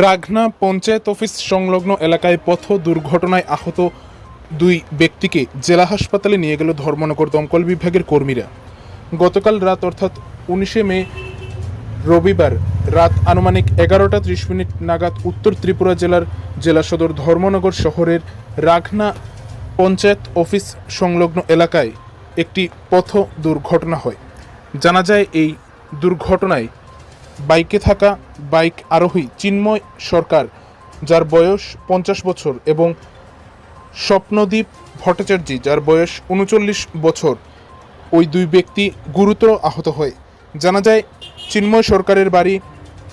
রাঘনা panchayat office সংলগ্ন এলাকায় পথ দুর্ঘটনায় আহত দুই ব্যক্তিকে জেলা হাসপাতালে নিয়ে গেল ধর্মনগর দমকল বিভাগের কর্মীরা। গতকাল রাত অর্থাৎ উনিশে মে রবিবার রাত আনুমানিক এগারোটা ত্রিশ মিনিট নাগাদ উত্তর ত্রিপুরা জেলার জেলা সদর ধর্মনগর শহরের রাঘনা পঞ্চায়েত অফিস সংলগ্ন এলাকায় একটি পথ দুর্ঘটনা হয়। জানা যায়, এই দুর্ঘটনায় বাইকে থাকা বাইক আরোহী চিন্ময় সরকার, যার বয়স পঞ্চাশ বছর, এবং স্বপ্নদীপ ভট্টাচার্য, যার বয়স উনচল্লিশ বছর। ওই দুই ব্যক্তি গুরুতর আহত হয়। জানা যায়, চিন্ময় সরকারের বাড়ি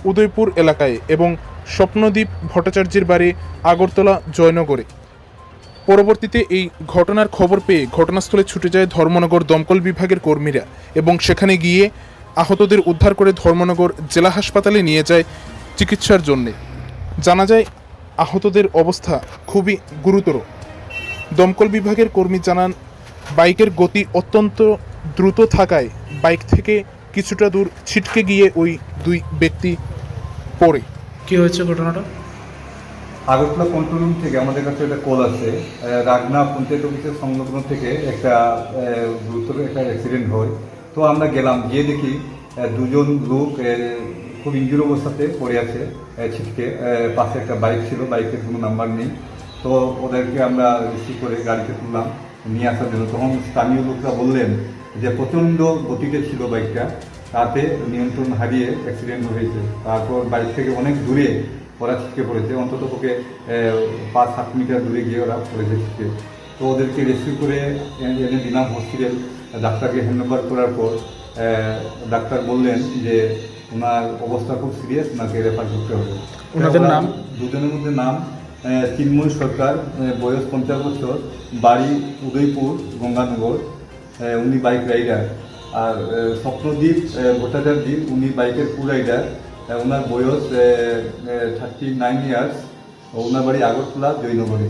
উদয়পুর এলাকায় এবং স্বপ্নদীপ ভট্টাচার্যের বাড়ি আগরতলা জয়নগরে। পরবর্তীতে এই ঘটনার খবর পেয়ে ঘটনাস্থলে ছুটে যায় ধর্মনগর দমকল বিভাগের কর্মীরা, এবং সেখানে গিয়ে আহতদের উদ্ধার করে ধর্মনগর জেলা হাসপাতালে নিয়ে যায় চিকিৎসার জন্যে। জানা যায় আহতদের অবস্থা খুবই গুরুতর। দমকল বিভাগের কর্মী জানান বাইকের গতি অত্যন্ত দ্রুত থাকায় বাইক থেকে কিছুটা দূর ছিটকে গিয়ে ওই দুই ব্যক্তি পড়ে। কি হয়েছে ঘটনাটা? আগরতলা কন্ট্রোল রুম থেকে আমাদের কাছে একটা কল আছে রাগনা পঞ্চায়েত অফিসের সংলগ্ন থেকে একটা গুরুতর একটা অ্যাক্সিডেন্ট হয়। তো আমরা গেলাম, গিয়ে দেখি দুজন লোক খুব ইঞ্জুর অবস্থাতে পড়ে আছে ছিটকে পাশে একটা বাইক ছিল, বাইকের কোনো নাম্বার নেই। তো ওদেরকে আমরা রিসিভ করে গাড়িতে তুললাম, নিয়ে আসার জন্য। তখন স্থানীয় লোকরা বললেন যে, প্রচণ্ড গতিতে ছিল বাইকটা, তাতে নিয়ন্ত্রণ হারিয়ে অ্যাক্সিডেন্ট হয়েছে। তারপর বাইক থেকে অনেক দূরে ওরা ছিটকে পড়েছে, অন্তত তোকে পাঁচ সাত মিটার দূরে গিয়ে ওরা পড়েছে ছিটকে। তো ওদেরকে রেস্কিউ করে এনে দিলাম হসপিটাল ডাক্তারকে হ্যান্ডওভার করার পর ডাক্তার বললেন যে ওনার অবস্থা খুব সিরিয়াস ওনাকে রেফার করতে হবে। ওনাদের নাম? দুজনের মধ্যে নাম চিন্ময় সরকার বয়স পঞ্চাশ বছর বাড়ি উদয়পুর গঙ্গানগর। উনি বাইক রাইডার আর স্বপ্নদ্বীপ ভট্টাচার্য উনি বাইকের কু রাইডার ওনার বয়স থার্টি নাইন ইয়ার্স ওনার বাড়ি আগরতলা জয়নগরে।